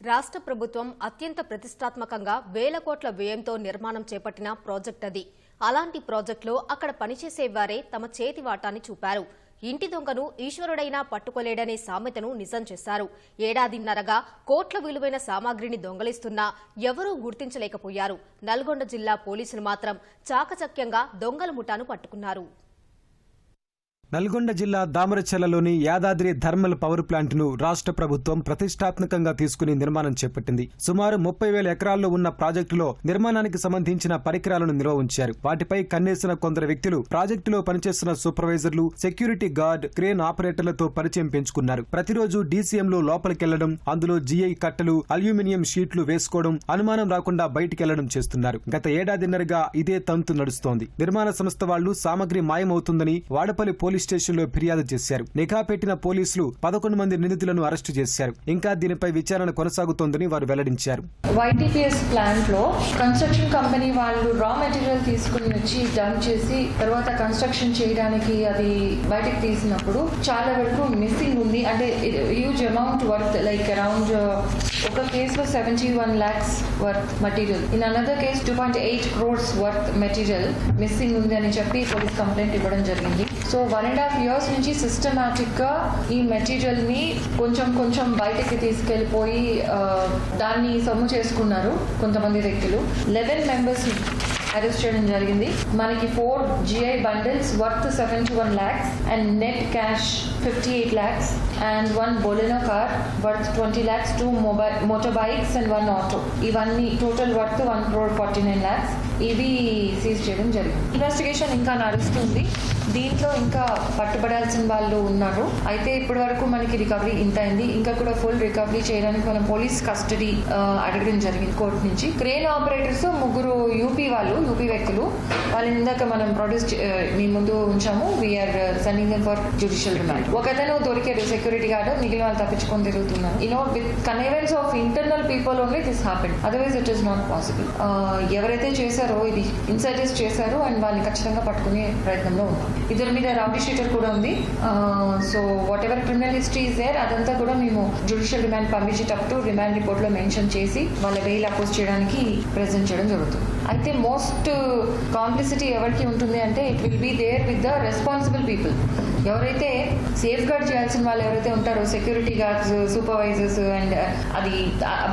రాష్ట్ర ప్రభుత్వం అత్యంత ప్రతిష్టాత్మకంగా వేల కోట్ల వ్యయంతో నిర్మాణం చేపట్టిన ప్రాజెక్ట్ అది. అలాంటి ప్రాజెక్టులో అక్కడ పనిచేసే వారే తమ చేతి వాటాన్ని చూపారు. ఇంటి దొంగను ఈశ్వరుడైనా పట్టుకోలేడనే సామెతను నిజం చేశారు. ఏడాదిన్నరగా కోట్ల విలువైన సామాగ్రిని దొంగలిస్తున్నా ఎవరూ గుర్తించలేకపోయారు. నల్గొండ జిల్లా పోలీసులు మాత్రం చాకచక్యంగా దొంగల ముఠాను పట్టుకున్నారు. నల్గొండ జిల్లా దామరచెల్లలోని యాదాద్రి థర్మల్ పవర్ ప్లాంట్ను రాష్ట్ర ప్రభుత్వం ప్రతిష్టాత్మకంగా తీసుకుని నిర్మాణం చేపట్టింది. సుమారు ముప్పై వేల ఎకరాల్లో ఉన్న ప్రాజెక్టులో నిర్మాణానికి సంబంధించిన పరికరాలను నిల్వ ఉంచారు వాటిపై కన్నేసిన కొందరు వ్యక్తులు ప్రాజెక్టులో పనిచేస్తున్న సూపర్వైజర్లు సెక్యూరిటీ గార్డ్ క్రేన్ ఆపరేటర్లతో పరిచయం పెంచుకున్నారు. ప్రతిరోజు డీసీఎంలో లోపలికెళ్ళడం అందులో జీఐ కట్టలు అల్యూమినియం షీట్లు వేసుకోవడం అనుమానం రాకుండా బయటికెళ్ళడం చేస్తున్నారు. గత ఏడాదిన్నరగా ఇదే తంతు నడుస్తోంది. నిర్మాణ సంస్థ వాళ్ళు సామగ్రి మాయమవుతుందని వాడపల్లి పోలీస్ స్టేషన్లో ఫిర్యాదు చేశారు. నిఘా పెట్టిన పోలీసులు పదకొండు మంది నిందితులను అరెస్టు చేశారు. ఇంకా దీనిపై విచారణ కొనసాగుతోందని వారు వెల్లడించారు. వైటీపీఎస్ ప్లాంట్లో కన్స్ట్రక్షన్ కంపెనీ వాళ్ళు రా మెటీరియల్ తీసుకుని వచ్చి డంప్ చేసి తర్వాత కన్స్ట్రక్షన్ చేయడానికి అది బయటకు తీసినప్పుడు చాలా వరకు మిస్సింగ్ ఉంది. అంటే huge amount worth like around ఒక కేసులో seventy one lakhs worth material in another case two point eight crores worth material missing ఉంది అని చెప్పి పోలీస్ కంప్లైంట్ ఇవ్వడం జరిగింది. So one and half years నుంచి సిస్టమేటిక్గా ఈ మెటీరియల్ని కొంచెం కొంచెం బయటకి తీసుకెళ్ళిపోయి దాన్ని సొమ్ము చేసుకున్నారు కొంతమంది వ్యక్తులు. లెవెన్ మెంబర్స్ అరెస్ట్ చేయడం జరిగింది. మనకి four GI bundles worth seventy one lakhs and net cash fifty eight lakhs and one Baleno car worth twenty lakhs two mobile motor bikes and one auto ఇవన్నీ total worth one crore forty nine lakhs ఇవి seize చేయడం జరిగింది. Investigation ఇంకా నడుస్తుంది. దీంట్లో ఇంకా పట్టుబడాల్సిన వాళ్ళు ఉన్నారు. అయితే ఇప్పటి వరకు మనకి రికవరీ ఇంత అయింది. ఇంకా కూడా ఫుల్ రికవరీ చేయడానికి మనం పోలీస్ కస్టడీ అడగడం జరిగింది కోర్టు నుంచి. క్రేన్ ఆపరేటర్స్ ముగ్గురు యూపీ వాళ్ళు యూపీ వ్యక్తులు వాళ్ళని ఇందాక మనం ప్రొడ్యూస్ మీ ముందు ఉంచాము. We're sending them for judicial remand ఒకతను దొరికారు సెక్యూరిటీ గార్డ్ మిగిలిన వాళ్ళు తప్పించుకొని తిరుగుతున్నారు. You know with connivance of internal people only this happen otherwise it is not possible ఎవరైతే చేశారో ఇది ఇన్సర్జెస్ చేశారో అండ్ వాళ్ళని ఖచ్చితంగా పట్టుకునే ప్రయత్నంలో ఉన్నాం ఇద్దరి మీద రౌడీ షీటర్ కూడా ఉంది. So whatever criminal history is there అదంతా కూడా మేము జ్యుడిషియల్ రిమాండ్ పంపించేటప్పుడు రిమాండ్ రిపోర్ట్లో మెన్షన్ చేసి వాళ్ళ బెయిల్ అపోజ్ చేయడానికి ప్రెసెంట్ చేయడం జరుగుతుంది. అయితే మోస్ట్ కాంప్లిసిటీ uh, ఎవరికి ఉంటుంది అంటే it will be there with the responsible people ఎవరైతే సేఫ్ గార్డ్ చేయాల్సిన వాళ్ళు ఎవరైతే ఉంటారో సెక్యూరిటీ గార్డ్స్ సూపర్వైజర్స్ అండ్ అది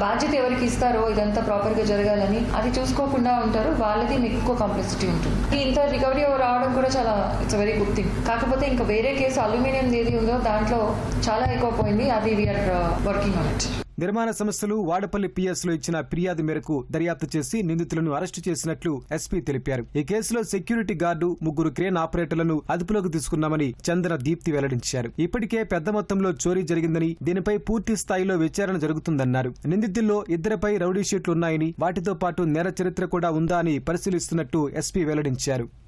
బాధ్యత ఎవరికి ఇస్తారో ఇదంతా ప్రాపర్గా జరగాలని అది చూసుకోకుండా ఉంటారు. వాళ్ళది మీకు ఎక్కువ కాంప్లెక్సిటీ ఉంటుంది. ఇంత రికవరీ రావడం కూడా చాలా ఇట్స్ వెరీ గుడ్ థింగ్ కాకపోతే ఇంకా వేరే కేసు అల్యూమినియం ఏది ఉందో దాంట్లో చాలా ఎక్కువ పోయింది. అది వీఆర్ వర్కింగ్ ఆన్ ఇట్ నిర్మాణ సంస్థలు వాడపల్లి పిఎస్లో ఇచ్చిన ఫిర్యాదు మేరకు దర్యాప్తు చేసి నిందితులను అరెస్టు చేసినట్లు ఎస్పీ తెలిపారు. ఈ కేసులో సెక్యూరిటీ గార్డు ముగ్గురు క్రేన్ ఆపరేటర్లను అదుపులోకి తీసుకున్నామని చంద్ర దీప్తి వెల్లడించారు. ఇప్పటికే పెద్ద మొత్తంలో చోరీ జరిగిందని దీనిపై పూర్తి స్థాయిలో విచారణ జరుగుతుందన్నారు. నిందితుల్లో ఇద్దరిపై రౌడీ షీట్లు ఉన్నాయని వాటితో పాటు నేర చరిత్ర కూడా ఉందా అని పరిశీలిస్తున్నట్టు ఎస్పీ వెల్లడించారు.